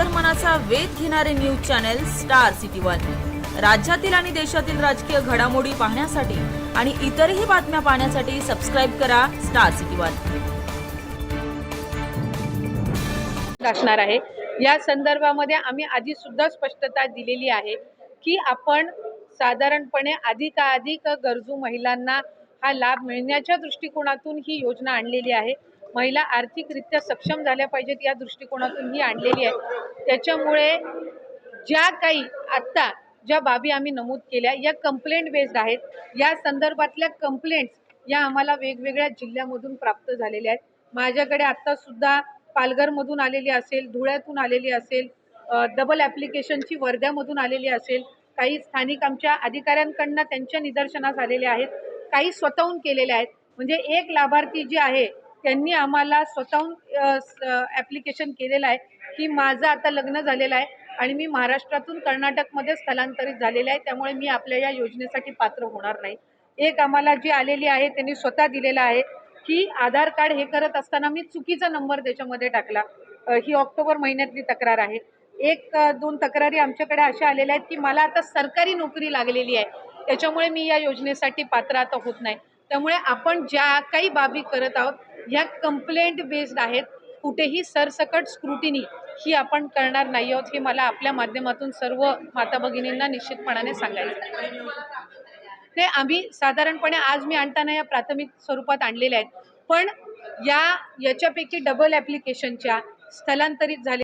अंतर्मनाचा वेध घेणारे news channel star city one. राज्यातील आणि देशातील राजकीय घडामोडी पाहण्यासाठी आणि इतरही बातम्या पाहण्यासाठी सबस्क्राईब करा स्टार सिटी वन. असणार आहे. या संदर्भामध्ये आम्ही आधी सुद्धा स्पष्टता दिलेली आहे की आपण साधारणपणे अधिकाधिक गरजू महिलांना हा लाभ मिळण्याच्या दृष्टिकोनातून ही योजना आणलेली आहे. महिला आर्थिकरित्या सक्षम झाल्या पाहिजेत या दृष्टिकोनातून ही आणलेली आहे. त्याच्यामुळे ज्या काही आत्ता ज्या बाबी आम्ही नमूद केल्या या कंप्लेंट बेस्ड आहेत. या संदर्भातल्या कंप्लेंट्स या आम्हाला वेगवेगळ्या जिल्ह्यामधून प्राप्त झालेल्या आहेत. माझ्याकडे आत्तासुद्धा पालघरमधून आलेली असेल धुळ्यातून आलेली असेल डबल ॲप्लिकेशनची वर्ध्यामधून आलेली असेल काही स्थानिक आमच्या अधिकाऱ्यांकडनं त्यांच्या निदर्शनास आलेल्या आहेत काही स्वतःहून केलेल्या आहेत. म्हणजे एक लाभार्थी जी आहे त्यांनी आम्हाला स्वतःहून ॲप्लिकेशन केलेलं आहे की माझं आता लग्न झालेलं आहे आणि मी महाराष्ट्रातून कर्नाटकमध्ये स्थलांतरित झालेलं आहे. त्यामुळे मी आपल्या या योजनेसाठी पात्र होणार नाही. एक आम्हाला जी आलेली आहे त्यांनी स्वतः दिलेलं आहे की आधार कार्ड हे करत असताना मी चुकीचा नंबर त्याच्यामध्ये टाकला. ही ऑक्टोबर महिन्यातली तक्रार आहे. एक दोन तक्रारी आमच्याकडे अशा आलेल्या आहेत की मला आता सरकारी नोकरी लागलेली आहे. त्याच्यामुळे मी या योजनेसाठी पात्र आता होत नाही. त्यामुळे आपण ज्या काही बाबी करत आहोत ह्या कंप्लेंट बेस्ड आहेत. कुठेही सरसकट स्क्रुटिनी ही आपण करणार नाही आहोत हे मला आपल्या माध्यमातून सर्व माता भगिनींना निश्चितपणाने सांगायचं ते आम्ही साधारणपणे आज मी आणताना या प्राथमिक स्वरूपात आणलेल्या आहेत. पण या याच्यापैकी डबल ॲप्लिकेशनच्या स्थलांतरित झाले